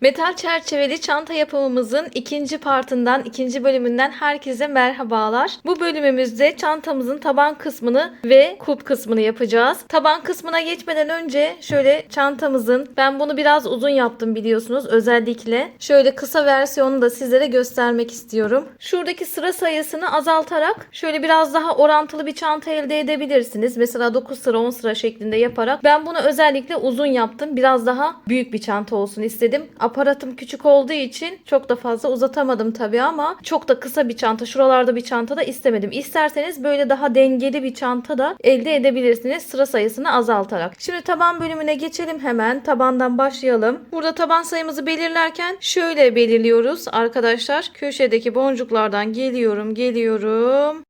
Metal çerçeveli çanta yapımımızın ikinci partından, ikinci bölümünden herkese merhabalar. Bu bölümümüzde çantamızın taban kısmını ve kulp kısmını yapacağız. Taban kısmına geçmeden önce şöyle çantamızın, ben bunu biraz uzun yaptım biliyorsunuz özellikle. Şöyle kısa versiyonunu da sizlere göstermek istiyorum. Şuradaki sıra sayısını azaltarak şöyle biraz daha orantılı bir çanta elde edebilirsiniz. Mesela 9 sıra 10 sıra şeklinde yaparak. Ben bunu özellikle uzun yaptım. Biraz daha büyük bir çanta olsun istedim aparatım küçük olduğu için çok da fazla uzatamadım tabii ama çok da kısa bir çanta şuralarda bir çanta da istemedim. İsterseniz böyle daha dengeli bir çanta da elde edebilirsiniz sıra sayısını azaltarak. Şimdi taban bölümüne geçelim hemen. Tabandan başlayalım. Burada taban sayımızı belirlerken şöyle belirliyoruz arkadaşlar. Köşedeki boncuklardan geliyorum geliyorum.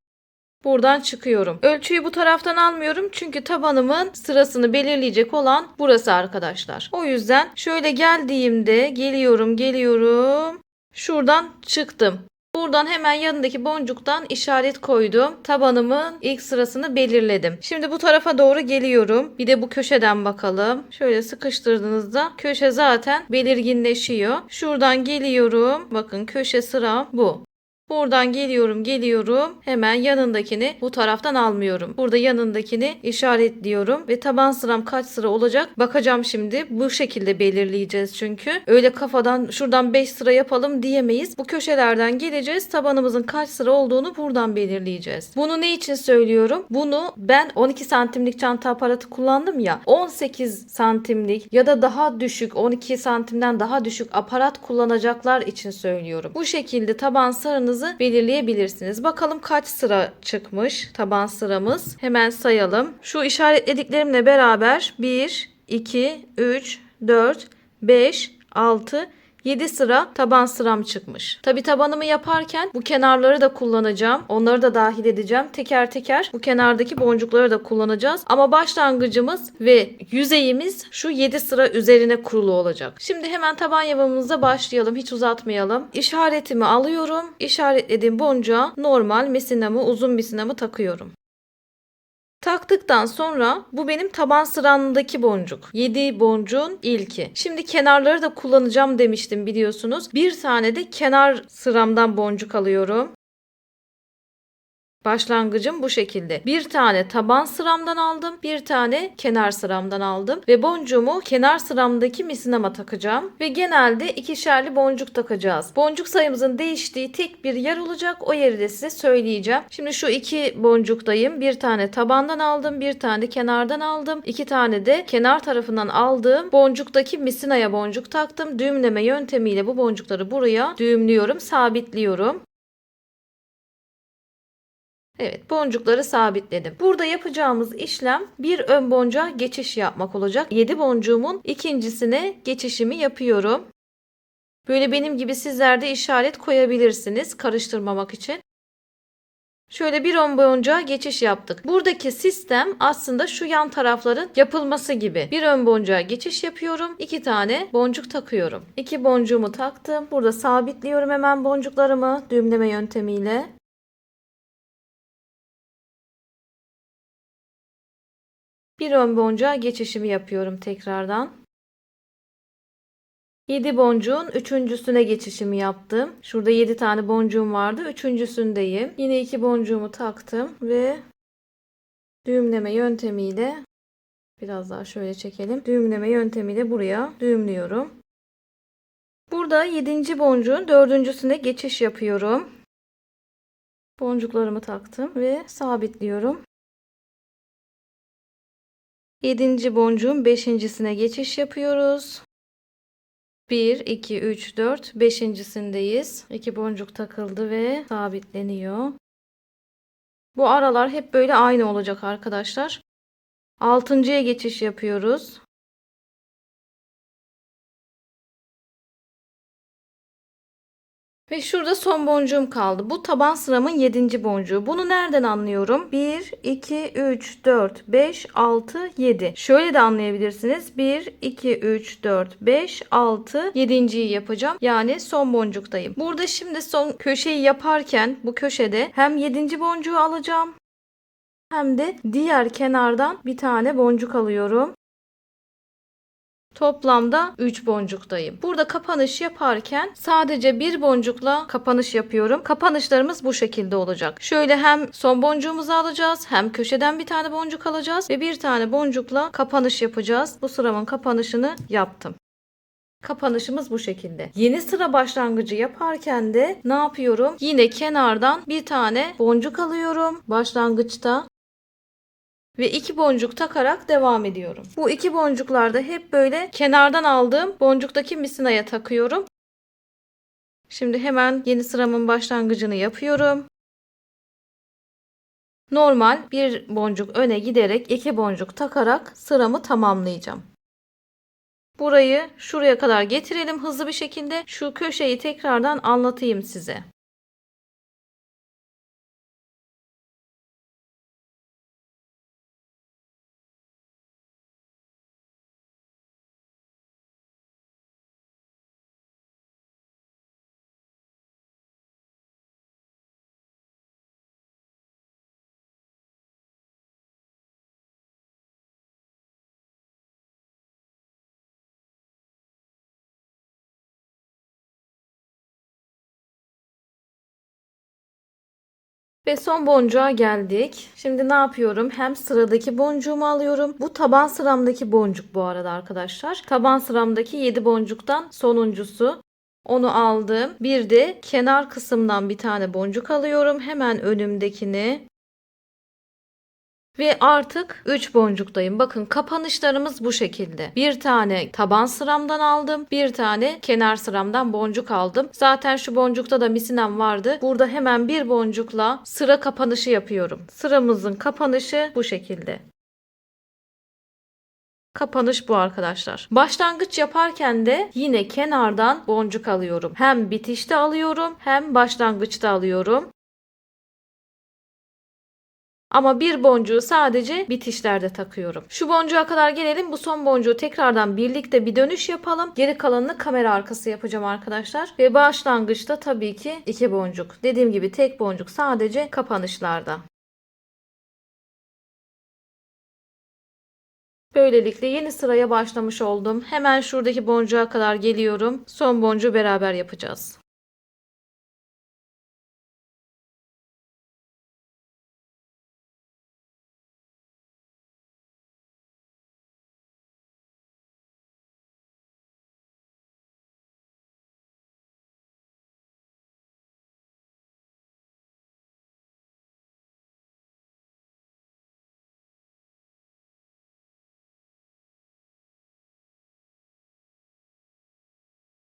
Buradan çıkıyorum. Ölçüyü bu taraftan almıyorum çünkü tabanımın sırasını belirleyecek olan burası arkadaşlar. O yüzden şöyle geldiğimde geliyorum geliyorum. Şuradan çıktım. Buradan hemen yanındaki boncuktan işaret koydum. Tabanımın ilk sırasını belirledim. Şimdi bu tarafa doğru geliyorum. Bir de bu köşeden bakalım. Şöyle sıkıştırdığınızda köşe zaten belirginleşiyor. Şuradan geliyorum. Bakın köşe sıra bu. Buradan geliyorum geliyorum. Hemen yanındakini bu taraftan almıyorum. Burada yanındakini işaretliyorum. Ve taban sıram kaç sıra olacak bakacağım şimdi. Bu şekilde belirleyeceğiz çünkü. Öyle kafadan şuradan 5 sıra yapalım diyemeyiz. Bu köşelerden geleceğiz. Tabanımızın kaç sıra olduğunu buradan belirleyeceğiz. Bunu ne için söylüyorum? Bunu ben 12 santimlik çanta aparatı kullandım ya. 18 santimlik ya da daha düşük 12 santimden daha düşük aparat kullanacaklar için söylüyorum. Bu şekilde taban sıranızı belirleyebilirsiniz. Bakalım kaç sıra çıkmış taban sıramız. Hemen sayalım. Şu işaretlediklerimle beraber 1, 2, 3, 4, 5, 6, 7 sıra taban sıram çıkmış. Tabi tabanımı yaparken bu kenarları da kullanacağım. Onları da dahil edeceğim. Teker teker bu kenardaki boncukları da kullanacağız. Ama başlangıcımız ve yüzeyimiz şu 7 sıra üzerine kurulu olacak. Şimdi hemen taban yapımımıza başlayalım. Hiç uzatmayalım. İşaretimi alıyorum. İşaretlediğim boncuğa normal mesinamı uzun mesinamı takıyorum. Taktıktan sonra bu benim taban sıramdaki boncuk. 7 boncuğun ilki. Şimdi kenarları da kullanacağım demiştim biliyorsunuz. Bir tane de kenar sıramdan boncuk alıyorum. Başlangıcım bu şekilde. Bir tane taban sıramdan aldım. Bir tane kenar sıramdan aldım. Ve boncuğumu kenar sıramdaki misinama takacağım. Ve genelde ikişerli boncuk takacağız. Boncuk sayımızın değiştiği tek bir yer olacak. O yeri de size söyleyeceğim. Şimdi şu iki boncuktayım. Bir tane tabandan aldım. Bir tane kenardan aldım. iki tane de kenar tarafından aldığım boncuktaki misinaya boncuk taktım. Düğümleme yöntemiyle bu boncukları buraya düğümlüyorum. Sabitliyorum. Evet boncukları sabitledim. Burada yapacağımız işlem bir ön boncuğa geçiş yapmak olacak. 7 boncuğumun ikincisine geçişimi yapıyorum. Böyle benim gibi sizler de işaret koyabilirsiniz karıştırmamak için. Şöyle bir ön boncuğa geçiş yaptık. Buradaki sistem aslında şu yan tarafların yapılması gibi. Bir ön boncuğa geçiş yapıyorum. iki tane boncuk takıyorum. İki boncuğumu taktım. Burada sabitliyorum hemen boncuklarımı düğümleme yöntemiyle. Bir ön boncuğa geçişimi yapıyorum tekrardan. 7 boncuğun üçüncüsüne geçişimi yaptım. Şurada 7 tane boncuğum vardı. Üçüncüsündeyim. Yine 2 boncuğumu taktım ve düğümleme yöntemiyle biraz daha şöyle çekelim. Düğümleme yöntemiyle buraya düğümlüyorum. Burada 7. boncuğun dördüncüsüne geçiş yapıyorum. Boncuklarımı taktım ve sabitliyorum. 7. boncuğun 5.sine geçiş yapıyoruz. 1, 2, 3, 4, 5.sindeyiz. 2 boncuk takıldı ve sabitleniyor. Bu aralar hep böyle aynı olacak arkadaşlar. 6.ya geçiş yapıyoruz. Ve şurada son boncuğum kaldı. Bu taban sıramın 7. boncuğu. Bunu nereden anlıyorum? 1, 2, 3, 4, 5, 6, 7. Şöyle de anlayabilirsiniz. 1, 2, 3, 4, 5, 6, 7.yi yapacağım. Yani son boncuktayım. Burada şimdi son köşeyi yaparken bu köşede hem 7. boncuğu alacağım hem de diğer kenardan bir tane boncuk alıyorum. Toplamda 3 boncuktayım. Burada kapanış yaparken sadece bir boncukla kapanış yapıyorum. Kapanışlarımız bu şekilde olacak. Şöyle hem son boncuğumuzu alacağız hem köşeden bir tane boncuk alacağız ve bir tane boncukla kapanış yapacağız. Bu sıramın kapanışını yaptım. Kapanışımız bu şekilde. Yeni sıra başlangıcı yaparken de ne yapıyorum? Yine kenardan bir tane boncuk alıyorum başlangıçta ve iki boncuk takarak devam ediyorum. Bu iki boncuklarda hep böyle kenardan aldığım boncuktaki misinaya takıyorum. Şimdi hemen yeni sıramın başlangıcını yapıyorum. Normal bir boncuk öne giderek iki boncuk takarak sıramı tamamlayacağım. Burayı şuraya kadar getirelim hızlı bir şekilde. Şu köşeyi tekrardan anlatayım size. Ve son boncuğa geldik. Şimdi ne yapıyorum? Hem sıradaki boncuğumu alıyorum. Bu taban sıramdaki boncuk bu arada arkadaşlar. Taban sıramdaki 7 boncuktan sonuncusu. Onu aldım. Bir de kenar kısımdan bir tane boncuk alıyorum. Hemen önümdekini. Ve artık 3 boncuktayım. Bakın kapanışlarımız bu şekilde. Bir tane taban sıramdan aldım. Bir tane kenar sıramdan boncuk aldım. Zaten şu boncukta da misinem vardı. Burada hemen bir boncukla sıra kapanışı yapıyorum. Sıramızın kapanışı bu şekilde. Kapanış bu arkadaşlar. Başlangıç yaparken de yine kenardan boncuk alıyorum. Hem bitişte alıyorum hem başlangıçta alıyorum. Ama bir boncuğu sadece bitişlerde takıyorum. Şu boncuğa kadar gelelim. Bu son boncuğu tekrardan birlikte bir dönüş yapalım. Geri kalanını kamera arkası yapacağım arkadaşlar. Ve başlangıçta tabii ki iki boncuk. Dediğim gibi tek boncuk sadece kapanışlarda. Böylelikle yeni sıraya başlamış oldum. Hemen şuradaki boncuğa kadar geliyorum. Son boncuğu beraber yapacağız.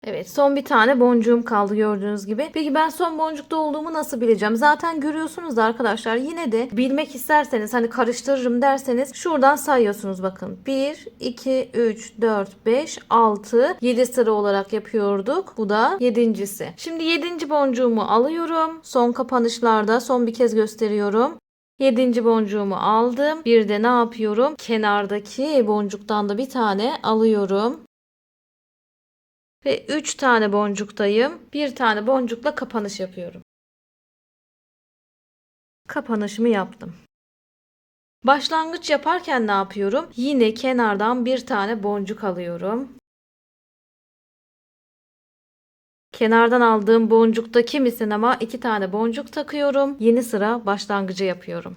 Evet son bir tane boncuğum kaldı gördüğünüz gibi. Peki ben son boncukta olduğumu nasıl bileceğim? Zaten görüyorsunuz arkadaşlar. Yine de bilmek isterseniz hani karıştırırım derseniz şuradan sayıyorsunuz bakın. 1, 2, 3, 4, 5, 6, 7 sıra olarak yapıyorduk. Bu da yedincisi. Şimdi yedinci boncuğumu alıyorum. Son kapanışlarda son bir kez gösteriyorum. Yedinci boncuğumu aldım. Bir de ne yapıyorum? Kenardaki boncuktan da bir tane alıyorum. Ve 3 tane boncuktayım. Bir tane boncukla kapanış yapıyorum. Kapanışımı yaptım. Başlangıç yaparken ne yapıyorum? Yine kenardan bir tane boncuk alıyorum. Kenardan aldığım boncukta kimisin ama iki tane boncuk takıyorum. Yeni sıra başlangıcı yapıyorum.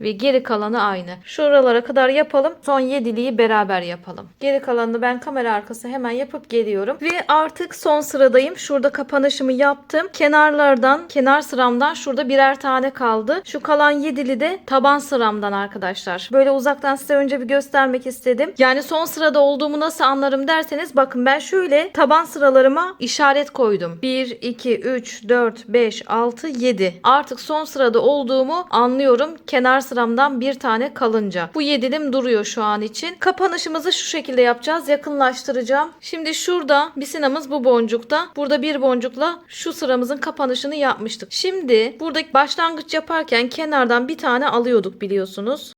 Ve geri kalanı aynı. Şuralara kadar yapalım. Son yediliği beraber yapalım. Geri kalanını ben kamera arkası hemen yapıp geliyorum. Ve artık son sıradayım. Şurada kapanışımı yaptım. Kenarlardan, kenar sıramdan şurada birer tane kaldı. Şu kalan yedili de taban sıramdan arkadaşlar. Böyle uzaktan size önce bir göstermek istedim. Yani son sırada olduğumu nasıl anlarım derseniz bakın ben şöyle taban sıralarıma işaret koydum. 1, 2, 3, 4, 5, 6, 7. Artık son sırada olduğumu anlıyorum. Kenar sıramdan bir tane kalınca. Bu yedilim duruyor şu an için. Kapanışımızı şu şekilde yapacağız. Yakınlaştıracağım. Şimdi şurada bisinamız bu boncukta. Burada bir boncukla şu sıramızın kapanışını yapmıştık. Şimdi buradaki başlangıç yaparken kenardan bir tane alıyorduk biliyorsunuz.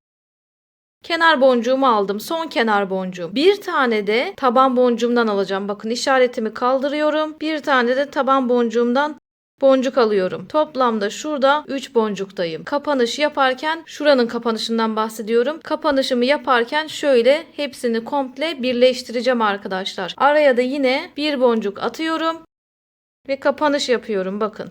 Kenar boncuğumu aldım. Son kenar boncuğum. Bir tane de taban boncuğumdan alacağım. Bakın işaretimi kaldırıyorum. Bir tane de taban boncuğumdan boncuk alıyorum. Toplamda şurada 3 boncuktayım. Kapanış yaparken şuranın kapanışından bahsediyorum. Kapanışımı yaparken şöyle hepsini komple birleştireceğim arkadaşlar. Araya da yine bir boncuk atıyorum ve kapanış yapıyorum bakın.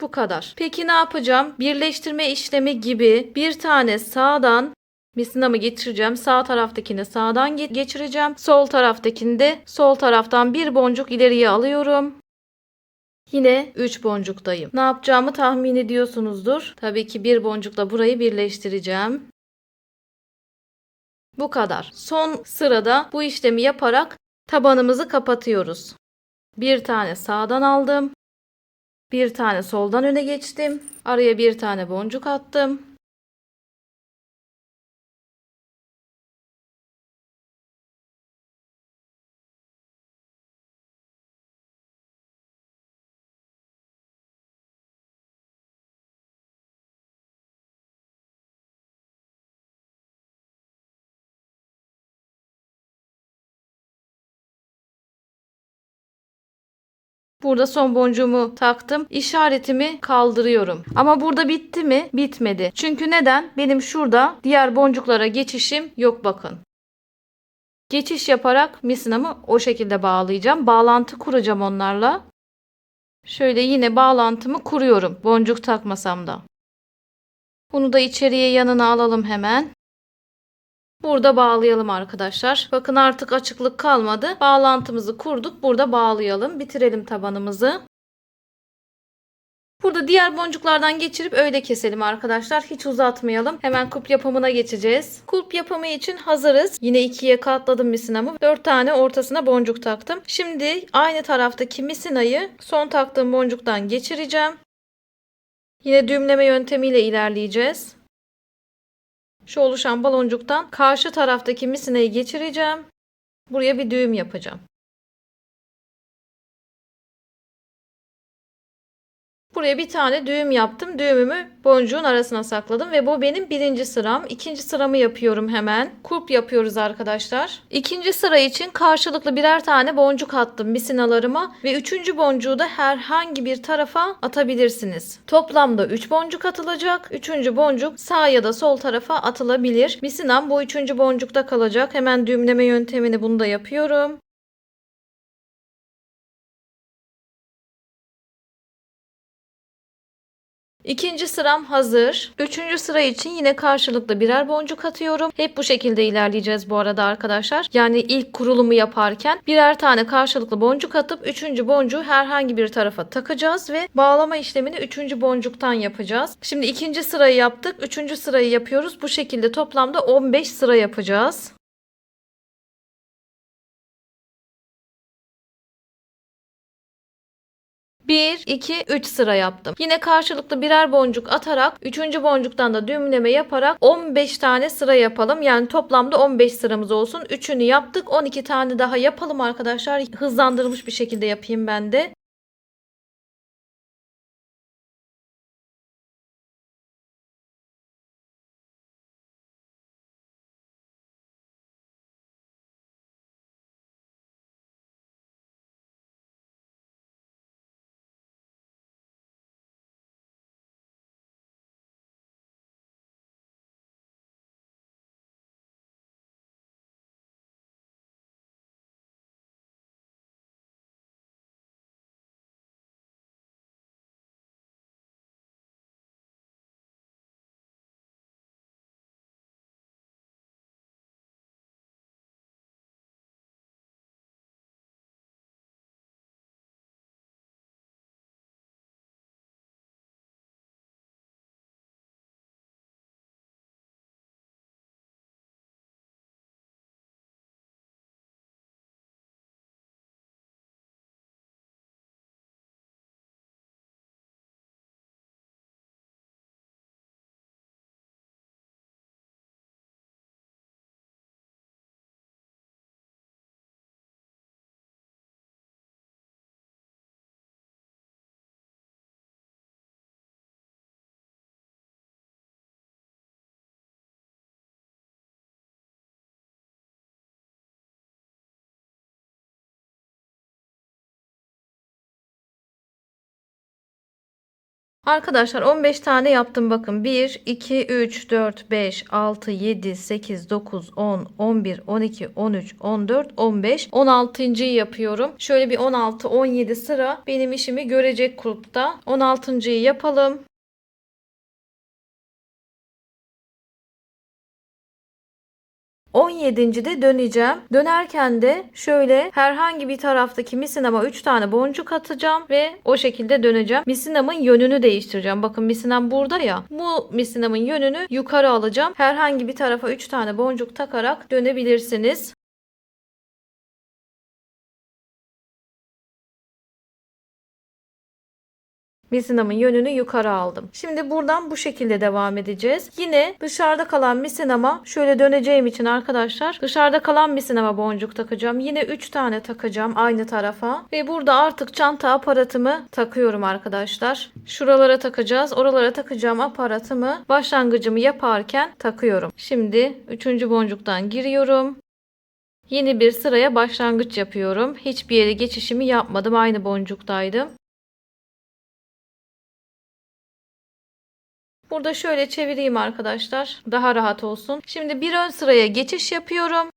Bu kadar. Peki ne yapacağım? Birleştirme işlemi gibi bir tane sağdan misinamı geçireceğim. Sağ taraftakini sağdan ge- geçireceğim. Sol taraftakini de sol taraftan bir boncuk ileriye alıyorum. Yine 3 boncuktayım. Ne yapacağımı tahmin ediyorsunuzdur. Tabii ki bir boncukla burayı birleştireceğim. Bu kadar. Son sırada bu işlemi yaparak tabanımızı kapatıyoruz. Bir tane sağdan aldım. Bir tane soldan öne geçtim. Araya bir tane boncuk attım. Burada son boncuğumu taktım. İşaretimi kaldırıyorum. Ama burada bitti mi? Bitmedi. Çünkü neden? Benim şurada diğer boncuklara geçişim yok bakın. Geçiş yaparak misinamı o şekilde bağlayacağım. Bağlantı kuracağım onlarla. Şöyle yine bağlantımı kuruyorum. Boncuk takmasam da. Bunu da içeriye yanına alalım hemen. Burada bağlayalım arkadaşlar. Bakın artık açıklık kalmadı. Bağlantımızı kurduk. Burada bağlayalım. Bitirelim tabanımızı. Burada diğer boncuklardan geçirip öyle keselim arkadaşlar. Hiç uzatmayalım. Hemen kulp yapımına geçeceğiz. Kulp yapımı için hazırız. Yine ikiye katladım misinamı. 4 tane ortasına boncuk taktım. Şimdi aynı taraftaki misinayı son taktığım boncuktan geçireceğim. Yine düğümleme yöntemiyle ilerleyeceğiz. Şu oluşan baloncuktan karşı taraftaki misinayı geçireceğim. Buraya bir düğüm yapacağım. Buraya bir tane düğüm yaptım. Düğümümü boncuğun arasına sakladım ve bu benim birinci sıram. İkinci sıramı yapıyorum hemen. Kulp yapıyoruz arkadaşlar. İkinci sıra için karşılıklı birer tane boncuk attım misinalarıma ve üçüncü boncuğu da herhangi bir tarafa atabilirsiniz. Toplamda 3 boncuk atılacak. Üçüncü boncuk sağ ya da sol tarafa atılabilir. Misinam bu üçüncü boncukta kalacak. Hemen düğümleme yöntemini bunu da yapıyorum. İkinci sıram hazır. Üçüncü sıra için yine karşılıklı birer boncuk atıyorum. Hep bu şekilde ilerleyeceğiz bu arada arkadaşlar. Yani ilk kurulumu yaparken birer tane karşılıklı boncuk atıp üçüncü boncuğu herhangi bir tarafa takacağız ve bağlama işlemini üçüncü boncuktan yapacağız. Şimdi ikinci sırayı yaptık. Üçüncü sırayı yapıyoruz. Bu şekilde toplamda 15 sıra yapacağız. 1, 2, 3 sıra yaptım. Yine karşılıklı birer boncuk atarak 3. boncuktan da düğümleme yaparak 15 tane sıra yapalım. Yani toplamda 15 sıramız olsun. 3'ünü yaptık. 12 tane daha yapalım arkadaşlar. Hızlandırılmış bir şekilde yapayım ben de. Arkadaşlar 15 tane yaptım bakın. 1, 2, 3, 4, 5, 6, 7, 8, 9, 10, 11, 12, 13, 14, 15, 16.yı yapıyorum. Şöyle bir 16, 17 sıra benim işimi görecek kulpta. 16.yı yapalım. 17. de döneceğim. Dönerken de şöyle herhangi bir taraftaki misinama 3 tane boncuk atacağım ve o şekilde döneceğim. Misinamın yönünü değiştireceğim. Bakın misinam burada ya. Bu misinamın yönünü yukarı alacağım. Herhangi bir tarafa 3 tane boncuk takarak dönebilirsiniz. Misinamın yönünü yukarı aldım. Şimdi buradan bu şekilde devam edeceğiz. Yine dışarıda kalan misinama şöyle döneceğim için arkadaşlar dışarıda kalan misinama boncuk takacağım. Yine 3 tane takacağım aynı tarafa. Ve burada artık çanta aparatımı takıyorum arkadaşlar. Şuralara takacağız. Oralara takacağım aparatımı başlangıcımı yaparken takıyorum. Şimdi 3. boncuktan giriyorum. Yeni bir sıraya başlangıç yapıyorum. Hiçbir yere geçişimi yapmadım. Aynı boncuktaydım. Burada şöyle çevireyim arkadaşlar. Daha rahat olsun. Şimdi bir ön sıraya geçiş yapıyorum.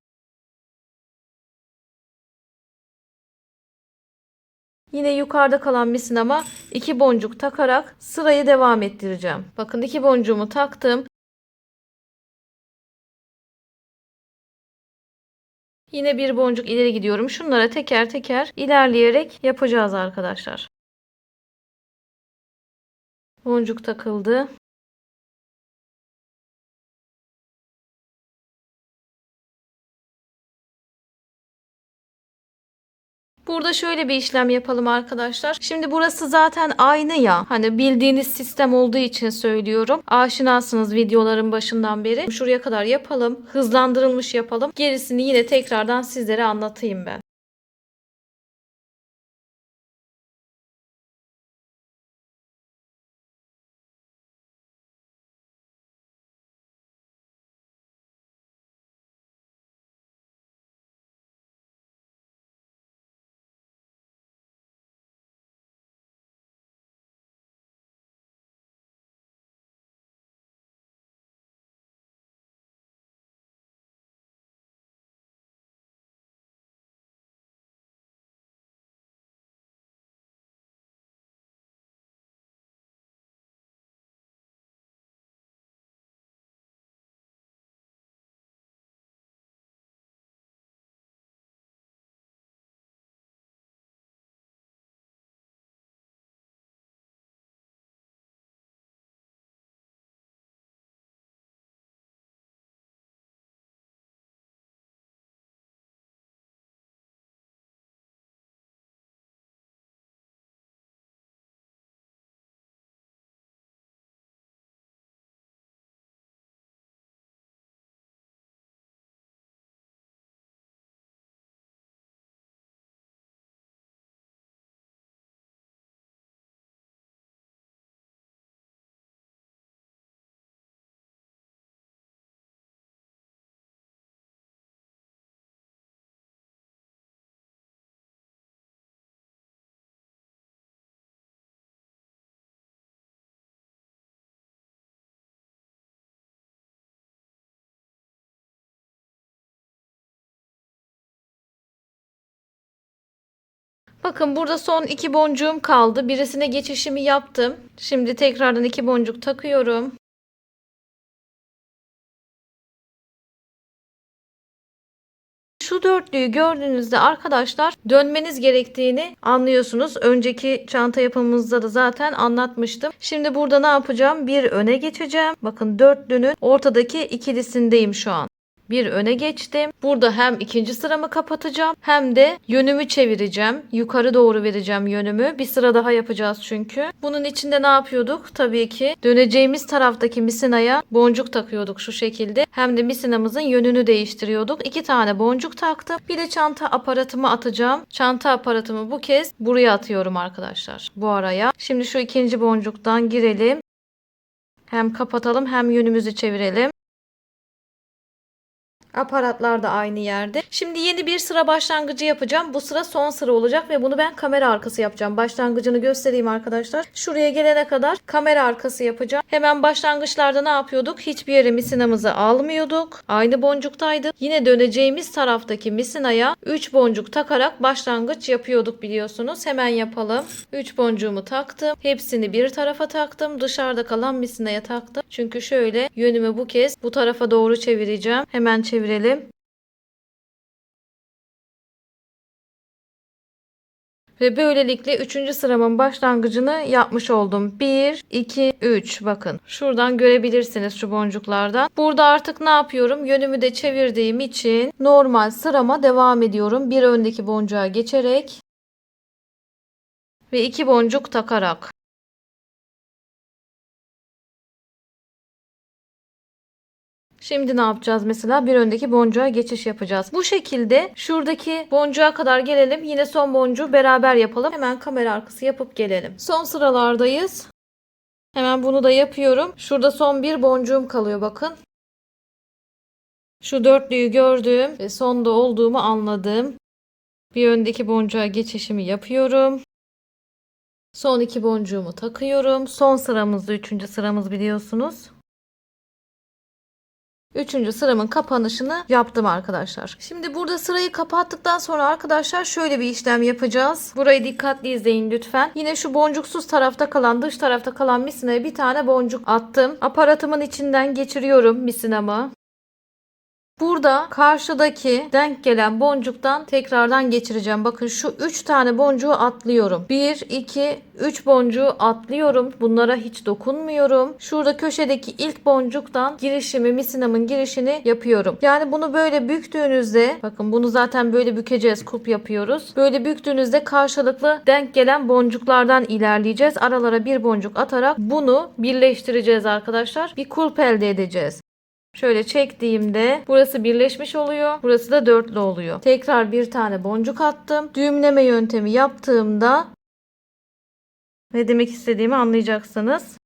Yine yukarıda kalan misinama iki boncuk takarak sırayı devam ettireceğim. Bakın iki boncuğumu taktım. Yine bir boncuk ileri gidiyorum. Şunlara teker teker ilerleyerek yapacağız arkadaşlar. Boncuk takıldı. Burada şöyle bir işlem yapalım arkadaşlar. Şimdi burası zaten aynı ya. Hani bildiğiniz sistem olduğu için söylüyorum. Aşinasınız videoların başından beri. Şuraya kadar yapalım. Hızlandırılmış yapalım. Gerisini yine tekrardan sizlere anlatayım ben. Bakın burada son iki boncuğum kaldı. Birisine geçişimi yaptım. Şimdi tekrardan iki boncuk takıyorum. Şu dörtlüyü gördüğünüzde arkadaşlar dönmeniz gerektiğini anlıyorsunuz. Önceki çanta yapımımızda da zaten anlatmıştım. Şimdi burada ne yapacağım? Bir öne geçeceğim. Bakın dörtlünün ortadaki ikilisindeyim şu an bir öne geçtim. Burada hem ikinci sıramı kapatacağım hem de yönümü çevireceğim. Yukarı doğru vereceğim yönümü. Bir sıra daha yapacağız çünkü. Bunun içinde ne yapıyorduk? Tabii ki döneceğimiz taraftaki misinaya boncuk takıyorduk şu şekilde. Hem de misinamızın yönünü değiştiriyorduk. İki tane boncuk taktım. Bir de çanta aparatımı atacağım. Çanta aparatımı bu kez buraya atıyorum arkadaşlar. Bu araya. Şimdi şu ikinci boncuktan girelim. Hem kapatalım hem yönümüzü çevirelim. Aparatlar da aynı yerde. Şimdi yeni bir sıra başlangıcı yapacağım. Bu sıra son sıra olacak ve bunu ben kamera arkası yapacağım. Başlangıcını göstereyim arkadaşlar. Şuraya gelene kadar kamera arkası yapacağım. Hemen başlangıçlarda ne yapıyorduk? Hiçbir yere misinamızı almıyorduk. Aynı boncuktaydı. Yine döneceğimiz taraftaki misinaya 3 boncuk takarak başlangıç yapıyorduk biliyorsunuz. Hemen yapalım. 3 boncuğumu taktım. Hepsini bir tarafa taktım. Dışarıda kalan misinaya taktım. Çünkü şöyle yönümü bu kez bu tarafa doğru çevireceğim. Hemen çevirelim. Ve böylelikle 3. sıramın başlangıcını yapmış oldum. 1, 2, 3 bakın. Şuradan görebilirsiniz şu boncuklardan. Burada artık ne yapıyorum? Yönümü de çevirdiğim için normal sırama devam ediyorum. Bir öndeki boncuğa geçerek ve iki boncuk takarak. Şimdi ne yapacağız mesela? Bir öndeki boncuğa geçiş yapacağız. Bu şekilde şuradaki boncuğa kadar gelelim. Yine son boncuğu beraber yapalım. Hemen kamera arkası yapıp gelelim. Son sıralardayız. Hemen bunu da yapıyorum. Şurada son bir boncuğum kalıyor bakın. Şu dörtlüyü gördüm ve sonda olduğumu anladım. Bir öndeki boncuğa geçişimi yapıyorum. Son iki boncuğumu takıyorum. Son sıramızda üçüncü sıramız biliyorsunuz. Üçüncü sıramın kapanışını yaptım arkadaşlar. Şimdi burada sırayı kapattıktan sonra arkadaşlar şöyle bir işlem yapacağız. Burayı dikkatli izleyin lütfen. Yine şu boncuksuz tarafta kalan dış tarafta kalan misinaya bir tane boncuk attım. Aparatımın içinden geçiriyorum misinamı. Burada karşıdaki denk gelen boncuktan tekrardan geçireceğim. Bakın şu 3 tane boncuğu atlıyorum. 1, 2, 3 boncuğu atlıyorum. Bunlara hiç dokunmuyorum. Şurada köşedeki ilk boncuktan girişimi, misinamın girişini yapıyorum. Yani bunu böyle büktüğünüzde bakın bunu zaten böyle bükeceğiz. Kulp yapıyoruz. Böyle büktüğünüzde karşılıklı denk gelen boncuklardan ilerleyeceğiz. Aralara bir boncuk atarak bunu birleştireceğiz arkadaşlar. Bir kulp elde edeceğiz. Şöyle çektiğimde burası birleşmiş oluyor. Burası da dörtlü oluyor. Tekrar bir tane boncuk attım. Düğümleme yöntemi yaptığımda ne demek istediğimi anlayacaksınız.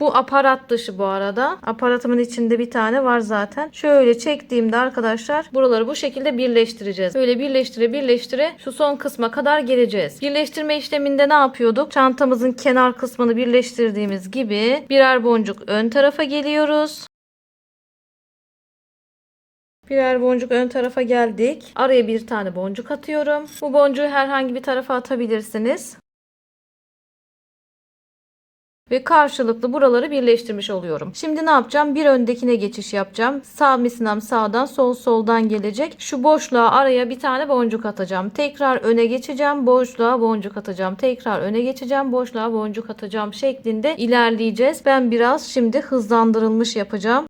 Bu aparat dışı bu arada. Aparatımın içinde bir tane var zaten. Şöyle çektiğimde arkadaşlar buraları bu şekilde birleştireceğiz. Böyle birleştire birleştire şu son kısma kadar geleceğiz. Birleştirme işleminde ne yapıyorduk? Çantamızın kenar kısmını birleştirdiğimiz gibi birer boncuk ön tarafa geliyoruz. Birer boncuk ön tarafa geldik. Araya bir tane boncuk atıyorum. Bu boncuğu herhangi bir tarafa atabilirsiniz. Ve karşılıklı buraları birleştirmiş oluyorum. Şimdi ne yapacağım? Bir öndekine geçiş yapacağım. Sağ misinam sağdan sol soldan gelecek. Şu boşluğa araya bir tane boncuk atacağım. Tekrar öne geçeceğim. Boşluğa boncuk atacağım. Tekrar öne geçeceğim. Boşluğa boncuk atacağım şeklinde ilerleyeceğiz. Ben biraz şimdi hızlandırılmış yapacağım.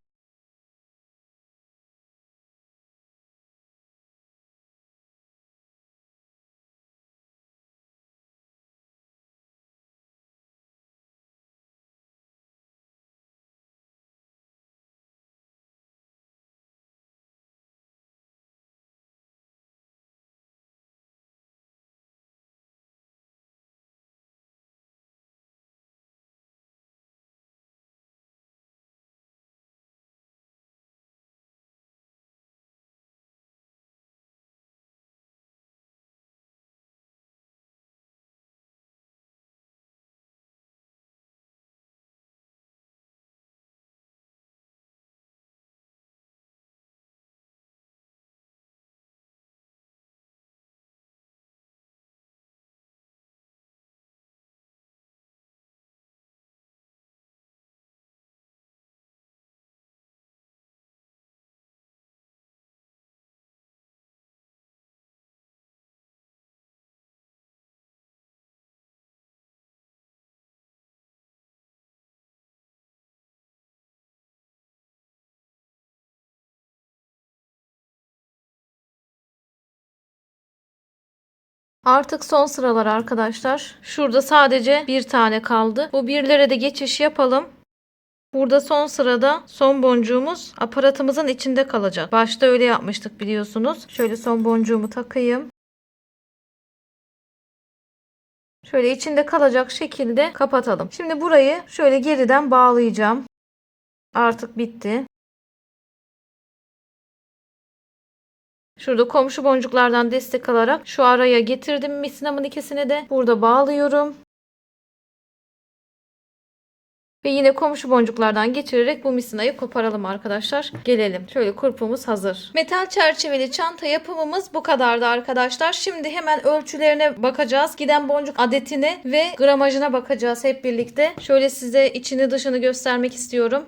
Artık son sıralar arkadaşlar. Şurada sadece bir tane kaldı. Bu birlere de geçiş yapalım. Burada son sırada son boncuğumuz aparatımızın içinde kalacak. Başta öyle yapmıştık biliyorsunuz. Şöyle son boncuğumu takayım. Şöyle içinde kalacak şekilde kapatalım. Şimdi burayı şöyle geriden bağlayacağım. Artık bitti. Şurada komşu boncuklardan destek alarak şu araya getirdim misinamın ikisini de. Burada bağlıyorum. Ve yine komşu boncuklardan geçirerek bu misinayı koparalım arkadaşlar. Gelelim. Şöyle kurpumuz hazır. Metal çerçeveli çanta yapımımız bu kadardı arkadaşlar. Şimdi hemen ölçülerine bakacağız. Giden boncuk adetine ve gramajına bakacağız hep birlikte. Şöyle size içini dışını göstermek istiyorum.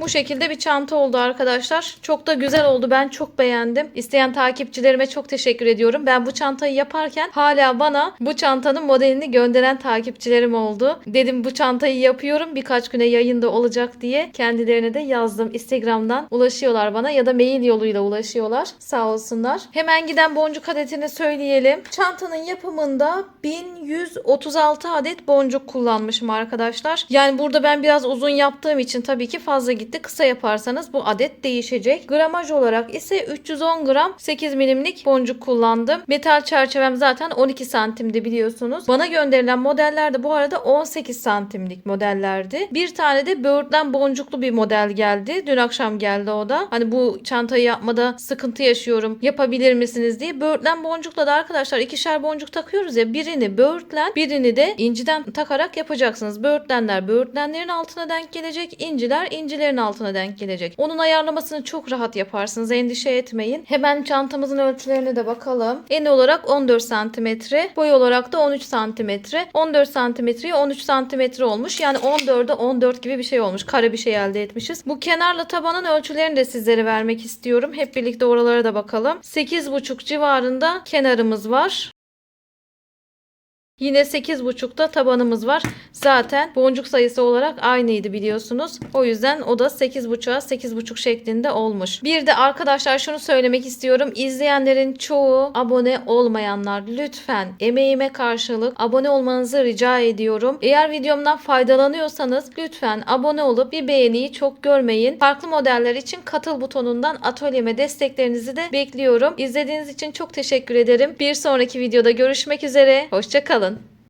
Bu şekilde bir çanta oldu arkadaşlar. Çok da güzel oldu. Ben çok beğendim. İsteyen takipçilerime çok teşekkür ediyorum. Ben bu çantayı yaparken hala bana bu çantanın modelini gönderen takipçilerim oldu. Dedim bu çantayı yapıyorum. Birkaç güne yayında olacak diye kendilerine de yazdım. Instagram'dan ulaşıyorlar bana ya da mail yoluyla ulaşıyorlar. Sağ olsunlar. Hemen giden boncuk adetini söyleyelim. Çantanın yapımında 1136 adet boncuk kullanmışım arkadaşlar. Yani burada ben biraz uzun yaptığım için tabii ki fazla gitti. Kısa yaparsanız bu adet değişecek. Gramaj olarak ise 310 gram 8 milimlik boncuk kullandım. Metal çerçevem zaten 12 santimdi biliyorsunuz. Bana gönderilen modeller de bu arada 18 santimlik modellerdi. Bir tane de böğürtlen boncuklu bir model geldi. Dün akşam geldi o da. Hani bu çantayı yapmada sıkıntı yaşıyorum. Yapabilir misiniz diye. Böğürtlen boncukla da arkadaşlar ikişer boncuk takıyoruz ya. Birini böğürtlen, birini de inciden takarak yapacaksınız. Böğürtlenler böğürtlenlerin altına denk gelecek. inciler incilerin altına denk gelecek. Onun ayarlamasını çok rahat yaparsınız. Endişe etmeyin. Hemen çantamızın ölçülerine de bakalım. En olarak 14 santimetre. Boy olarak da 13 santimetre. 14 santimetreye 13 santimetre olmuş. Yani 14'e 14 gibi bir şey olmuş. Kare bir şey elde etmişiz. Bu kenarla tabanın ölçülerini de sizlere vermek istiyorum. Hep birlikte oralara da bakalım. 8,5 civarında kenarımız var. Yine 8.5'ta tabanımız var. Zaten boncuk sayısı olarak aynıydı biliyorsunuz. O yüzden o da 8.5'a 8.5 şeklinde olmuş. Bir de arkadaşlar şunu söylemek istiyorum. İzleyenlerin çoğu abone olmayanlar lütfen emeğime karşılık abone olmanızı rica ediyorum. Eğer videomdan faydalanıyorsanız lütfen abone olup bir beğeniyi çok görmeyin. Farklı modeller için katıl butonundan atölyeme desteklerinizi de bekliyorum. İzlediğiniz için çok teşekkür ederim. Bir sonraki videoda görüşmek üzere. Hoşçakalın.